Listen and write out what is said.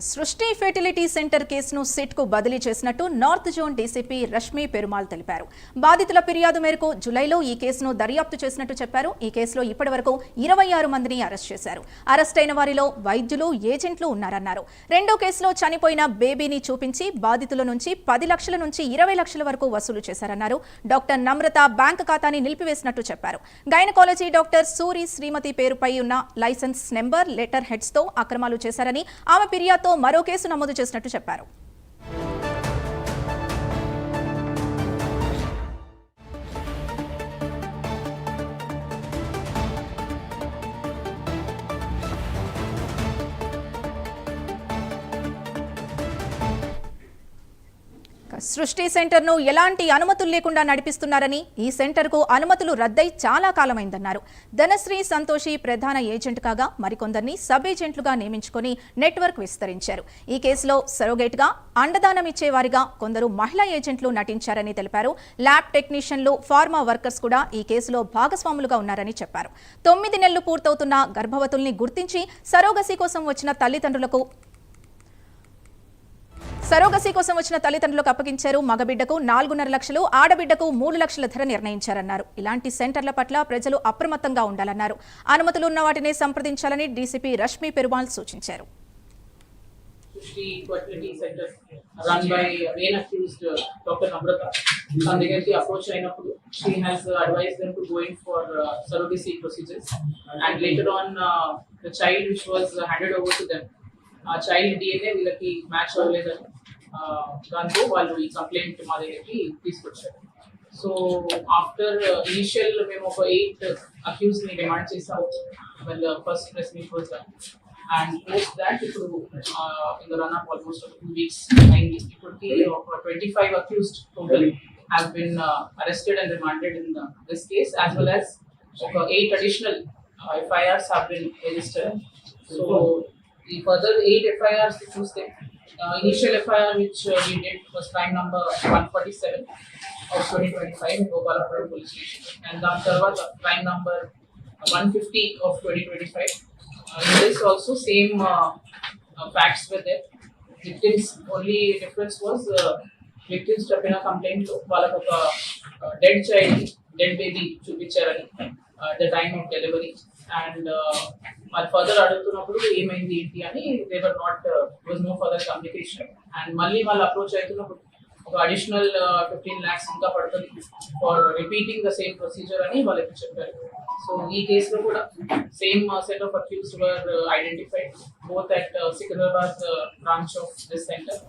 సృష్టి fertility centre కేసును సిట్కు బదిలీ చేసినట్టు north zone DCP Rashmi Perumal తెలిపారు. బాధితుల ఫిర్యాదు మేరకు జులైలో ఈ కేసును దర్యాప్తు చేసినట్టు చెప్పారు. ఈ కేసులో ఇప్పటివరకు ఇరవై ఆరు మందిని అరెస్ట్ చేశారు. అరెస్ట్ అయిన వారిలో వైద్యులు ఏజెంట్లు ఉన్నారన్నారు. రెండో కేసులో చనిపోయిన బేబీని చూపించి బాధితుల నుంచి పది లక్షల నుంచి ఇరవై లక్షల వరకు వసూలు చేశారన్నారు. డాక్టర్ నమ్రత బ్యాంక్ ఖాతాని నిలిపివేసినట్టు చెప్పారు. గైనకాలజీ డాక్టర్ సూరి శ్రీమతి పేరుపై ఉన్న లైసెన్స్ నెంబర్ లెటర్ హెడ్స్తో అక్రమాలు చేశారని ఆమె ఫిర్యాదు మరో కేసు నమోదు చేసినట్టు చెప్పారు. సృష్టి సెంటర్ను ఎలాంటి అనుమతులు లేకుండా నడిపిస్తున్నారని ఈ సెంటర్కు అనుమతులు రద్దై చాలా కాలమైందన్నారు. ధనశ్రీ సంతోషి ప్రధాన ఏజెంట్ కాగా మరికొందరిని సబ్ ఏజెంట్లుగా నియమించుకొని నెట్వర్క్ విస్తరించారు. ఈ కేసులో సరోగేట్గా అండదానం ఇచ్చేవారిగా కొందరు మహిళా ఏజెంట్లు నటించారని తెలిపారు. ల్యాబ్ టెక్నీషియన్లు ఫార్మా వర్కర్స్ కూడా ఈ కేసులో భాగస్వాములుగా ఉన్నారని చెప్పారు. తొమ్మిది నెలలు పూర్తవుతున్న గర్భవతుల్ని గుర్తించి సరోగసి కోసం వచ్చిన తల్లిదండ్రులకు సరోగసి కోసం వచ్చిన తల్లిదండ్రులకు అప్పగించారు మగబిడ్డకు నాలుగున్నర లక్షలు ఆడబిడ్డకు మూడు లక్షల ధర నిర్ణయించారన్నారు. ఇలాంటి సెంటర్ల పట్ల ప్రజలు అప్రమత్తంగా ఉండాలన్నారు. అనుమతులు ఉన్న వాటిని సంప్రదించాలని డీసీపీ రష్మి పెరుమాల్ సూచించారు. ఆ చైల్డ్ డిఎన్ఏ వీళ్ళకి మ్యాచ్ అవ్వలేదని దాంతో వాళ్ళు ఈ కంప్లైంట్ మా దగ్గరికి తీసుకొచ్చారు సో ఆఫ్టర్ ఇనిషియల్ మేము ఒక ఎయిట్ అక్యూస్ ని డిమాండ్ చేసాము well first press meet was done and post that ఇప్పుడు in the run up almost two weeks అయింది ఇప్పటికి ఒక twenty five accused total have been arrested and remanded in this case as well as ఒక eight additional FIRs have been registered so ఈ further eight FIRs చూస్తే Initial FIR which we did was crime number one forty seven of twenty twenty five Gopalapuram police station and దాని తర్వాత crime number one fifty of twenty twenty five in this also same uh, uh, facts were there. Victims only difference was uh, victims చెప్పిన complaint వాళ్ళకు ఒక dead child dead baby చూపించారని the time of delivery and వాళ్ళు further అడుగుతున్నప్పుడు ఏమైంది ఏంటి అని there not was no further communication and మళ్ళీ వాళ్ళు అప్రోచ్ అవుతున్నప్పుడు ఒక అడిషనల్ ఫిఫ్టీన్ ల్యాక్స్ ఇంకా పడుతుంది for repeating the same procedure అని వాళ్ళకి చెప్పారు. సో ఈ కేసులో కూడా same set of accused were identified both at Secunderabad branch of this centre